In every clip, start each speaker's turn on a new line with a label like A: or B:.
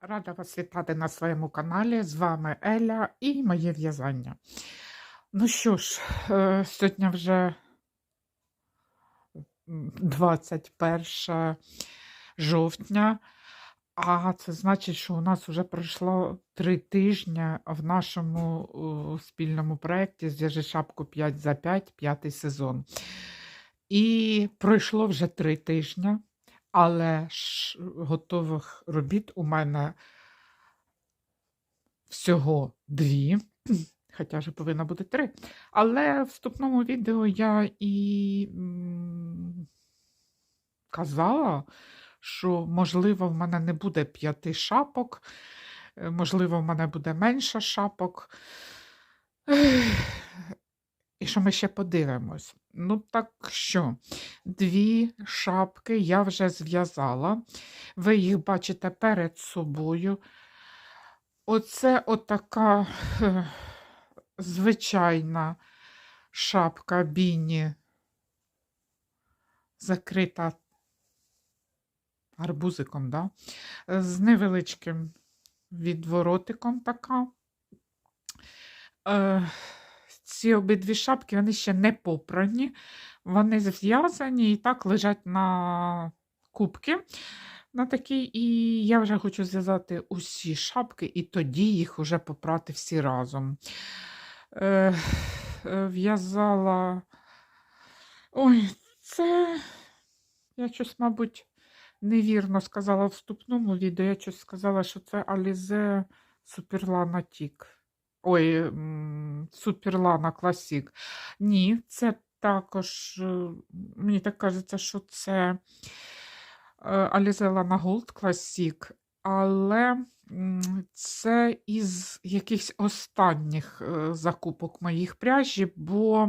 A: Рада вас вітати на своєму каналі. З вами Еля і моє в'язання. Ну що ж, е, сьогодні вже 21 жовтня, а це значить, що у нас вже пройшло три тижні в нашому спільному проєкті Зв'яжи шапку 5 за 5, п'ятий сезон. І пройшло вже три тижні. Але ж готових робіт у мене всього дві, хоча вже повинно бути три. Але в вступному відео я і казала, що, можливо, в мене не буде п'яти шапок, е, можливо, в мене буде менше шапок. І що ми ще подивимось? Ну, так що, дві шапки я вже зв'язала. Ви їх бачите перед собою. Оце отака е, звичайна шапка Біні, закрита арбузиком, да? з невеличким відворотиком така. Е, ці обидві шапки вони ще не попрані, вони зв'язані і так лежать на кубки. На такій, і я вже хочу зв'язати усі шапки, і тоді їх вже попрати всі разом. Е, е, В'язала. Ой, це я щось, мабуть, невірно сказала в вступному відео. Я щось сказала, що це Alize Superlana Тік. Ой, Суперлана Класік. Ні, це також, е, мені так кажеться, що це Alize Lana Gold Classic, але це із якихось останніх е, закупок моїх пряжі, бо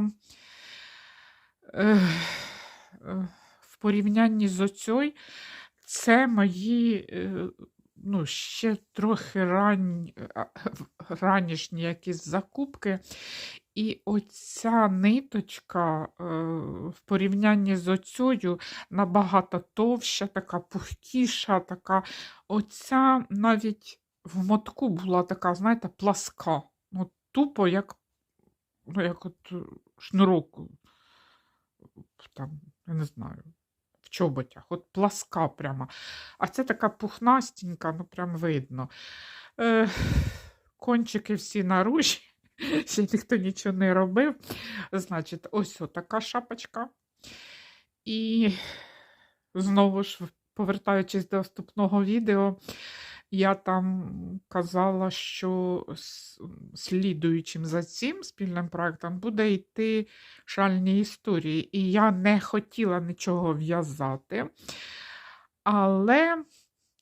A: е, в порівнянні з оцьою це мої ну, ще трохи рань, а, ранішні якісь закупки. І оця ниточка е, в порівнянні з оцею набагато товща, така пухкіша, така. Оця навіть в мотку була така, знаєте, пласка. Ну, тупо, як, ну, як от шнурок, там, я не знаю, чоботях, от пласка прямо. А це така пухнастенька, ну прям видно. Е, кончики всі наружі, ще ніхто нічого не робив. Значить, ось така шапочка. І знову ж, повертаючись до наступного відео, я там казала, що слідуючим за цим спільним проектом буде йти шальні історії. І я не хотіла нічого в'язати. Але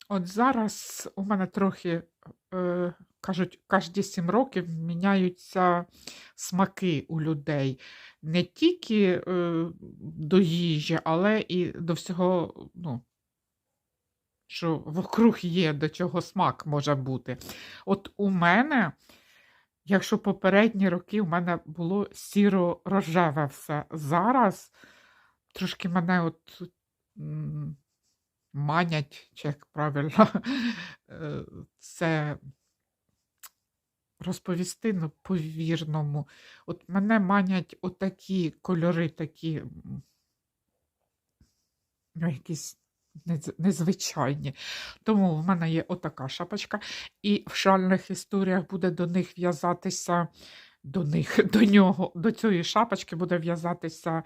A: от зараз у мене трохи, е, кажуть, кожні сім років міняються смаки у людей. Не тільки е, до їжі, але і до всього, ну, що вокруг є, до чого смак може бути. От у мене, якщо попередні роки у мене було сіро-рожеве все, зараз трошки мене от манять, чи як правильно е, це розповісти ну, по-вірному. От мене манять отакі кольори, такі ну, якісь незвичайні. Тому в мене є отака шапочка, і в шальних історіях буде до них в'язатися, до них, до нього, до цієї шапочки буде в'язатися.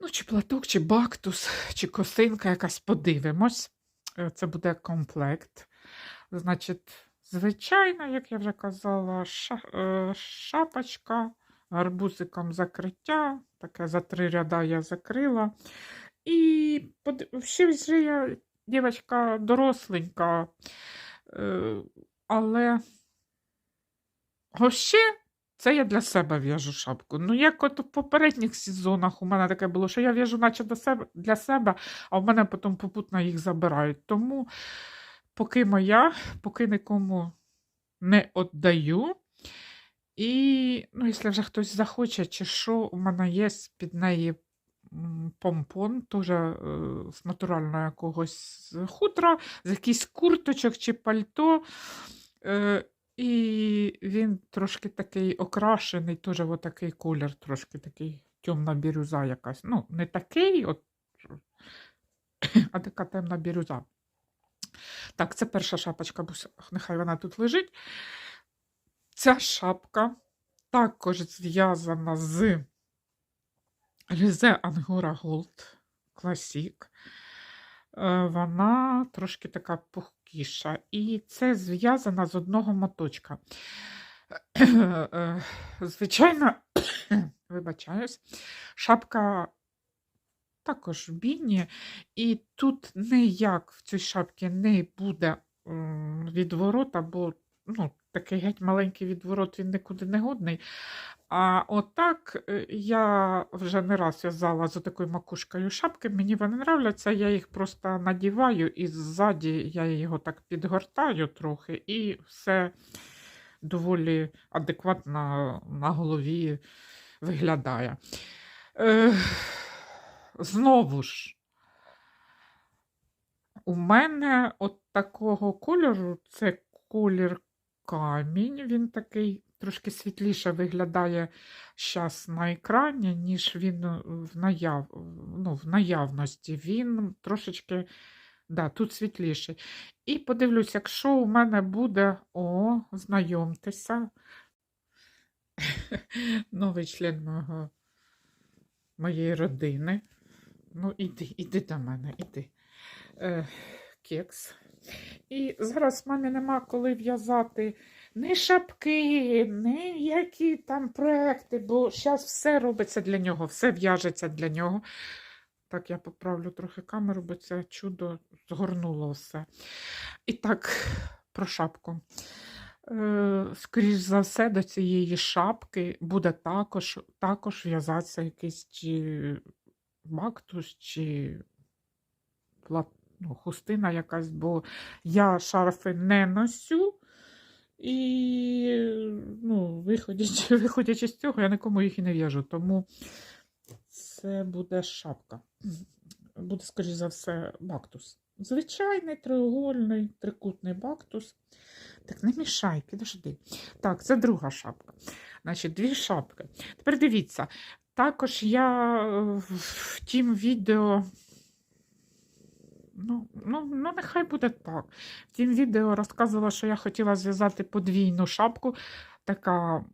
A: Ну, чи платок, чи бактус, чи косинка якась подивимось. Е, це буде комплект. Значить, звичайно, як я вже казала, е, шапочка, гарбузиком закриття. Таке за три ряда я закрила. І ще вже я дівчинка доросленька, е, але ще це я для себе в'яжу шапку. Ну, як от у попередніх сезонах у мене таке було, що я в'яжу наче до себе, для себе, а в мене потім попутно їх забирають. Тому поки моя, поки нікому не віддаю. І, ну, якщо вже хтось захоче, чи що, у мене є під неї помпон, теж е, з натурального якогось хутра, з якихось курточок чи пальто. Е, і він трошки такий окрашений, теж отакий колір, трошки такий темна бірюза якась. Ну, не такий, от, а така темна бірюза. Так, це перша шапочка, бо нехай вона тут лежить. Ця шапка також зв'язана з Rize Angora Gold Classic. Е, Вона трошки така пухкіша. І це зв'язана з одного моточка. Е, Звичайно, вибачаюсь, шапка також в біні, і тут ніяк в цій шапці не буде відворота, бо ну, такий геть маленький відворот він нікуди не годний. А отак е, я вже не раз в'язала з такою макушкою шапки. Мені вони нравляться, я їх просто надіваю і ззаді я його так підгортаю трохи, і все доволі адекватно на голові виглядає. Е, знову ж, у мене от такого кольору це колір камінь. Він такий трошки світліше виглядає зараз на екрані, ніж він е, в, наяв... ну, в наявності. Він трошечки, да, тут світліший. І подивлюсь, якщо у мене буде, о, знайомтеся, новий член мого, моєї родини. Ну, іди, іди до мене, іди. Е, кекс. І зараз мамі нема коли в'язати ні шапки, ні які там проекти, бо зараз все робиться для нього, все в'яжеться для нього. Так, я поправлю трохи камеру, бо це чудо згорнуло все. І так, про шапку. Е, скоріш за все, до цієї шапки буде також, також в'язатися якийсь чи бактус, чи ну, хустина якась, бо я шарфи не носю. І, ну, виходячи, виходячи з цього, я нікому їх і не в'яжу. Тому це буде шапка. Буде, скоріш за все, бактус. Звичайний треугольний трикутний бактус. Так, не мішай, підожди. Так, це друга шапка. Значить, дві шапки. Тепер дивіться, також я е, в тім відео. Ну, ну, ну, нехай буде так. В тім відео розказувала, що я хотіла зв'язати подвійну шапку, така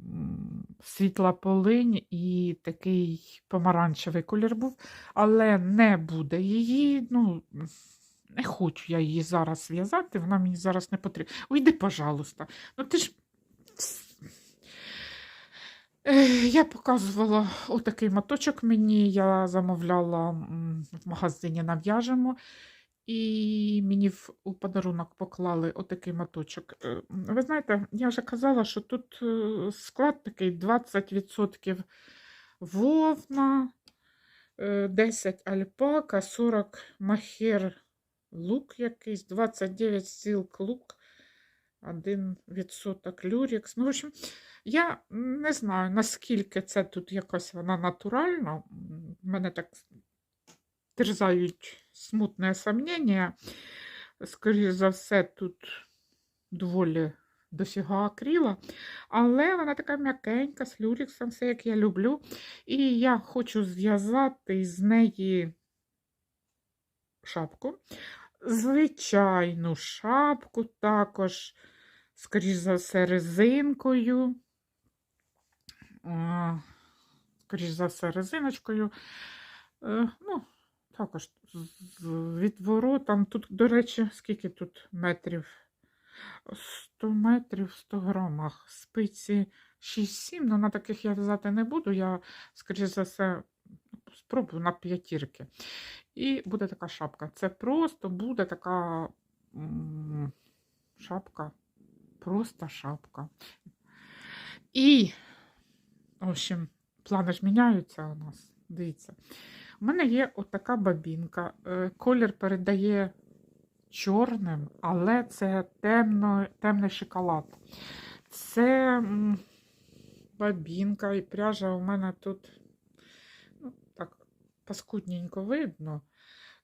A: світла полинь і такий помаранчевий колір був, але не буде її. ну, Не хочу я її зараз в'язати, вона мені зараз не потрібна. Уйди, пожалуйста. Ну ти ж. Я показувала отакий моточок мені, я замовляла в магазині нав'яжемо. І мені у подарунок поклали отакий моточок. Е, Ви знаєте, я вже казала, що тут е, склад такий 20% вовна, е, 10 альпака, 40 махер лук якийсь, 29 сілк лук, 1% люрекс. Ну, в общем, я не знаю, наскільки це тут якась вона натуральна. М, Мене так терзають смутне сомнення. Скоріше за все, тут доволі дофіга акріла, але вона така м'якенька, з люрексом, все як я люблю. І я хочу зв'язати з неї шапку. Звичайну шапку також, скоріш за все, резинкою. А, Скоріш за все, резиночкою. Е, Ну, також з відворотом. Тут, до речі, скільки тут метрів? 100 метрів 100 грамах. Спиці 6-7, але на таких я в'язати не буду. Я, скоріш за все, спробую на п'ятірки. І буде така шапка. Це просто буде така шапка. Просто шапка. І, в общем, плани ж міняються у нас. Дивіться. У мене є отака бабінка. Е, Колір передає чорним, але це темно, темний шоколад. Це бабінка і пряжа у мене тут ну, так, паскудненько видно.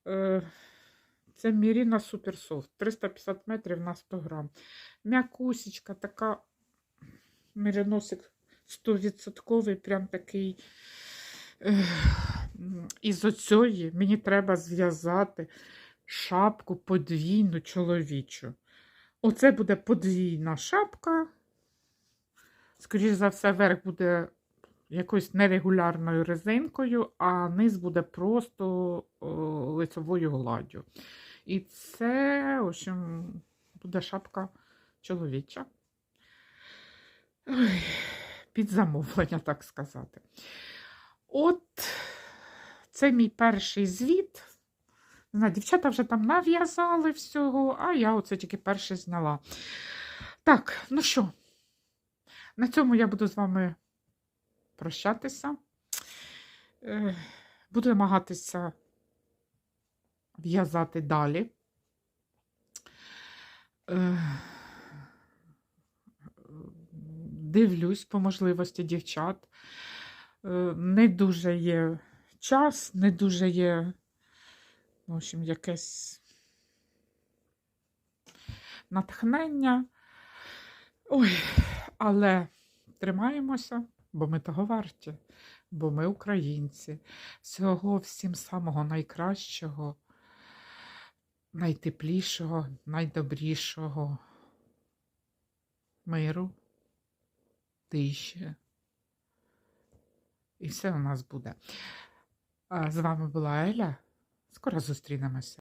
A: Е, Це Міріна Суперсофт. 350 метрів на 100 грам. М'якусечка, така міріносик 100%, прям такий. Ех, Із оцьої мені треба зв'язати шапку подвійну чоловічу. Оце буде подвійна шапка. Скоріше за все, верх буде якоюсь нерегулярною резинкою, а низ буде просто о, лицевою гладдю. І це, в общем, буде шапка чоловіча. Ой, під замовлення, так сказати. От це мій перший звіт. Знаю, дівчата вже там нав'язали всього, а я оце тільки перше зняла. Так, ну що, на цьому я буду з вами прощатися. Е, Буду намагатися в'язати далі. Е, Дивлюсь по можливості дівчат. Е, Не дуже є час, не дуже є, в общем, якесь натхнення. Ой, але тримаємося, бо ми того варті, бо ми українці. Всього всім самого найкращого, найтеплішого, найдобрішого миру, тиші. І все у нас буде. А З вами була Еля. Скоро зустрінемося.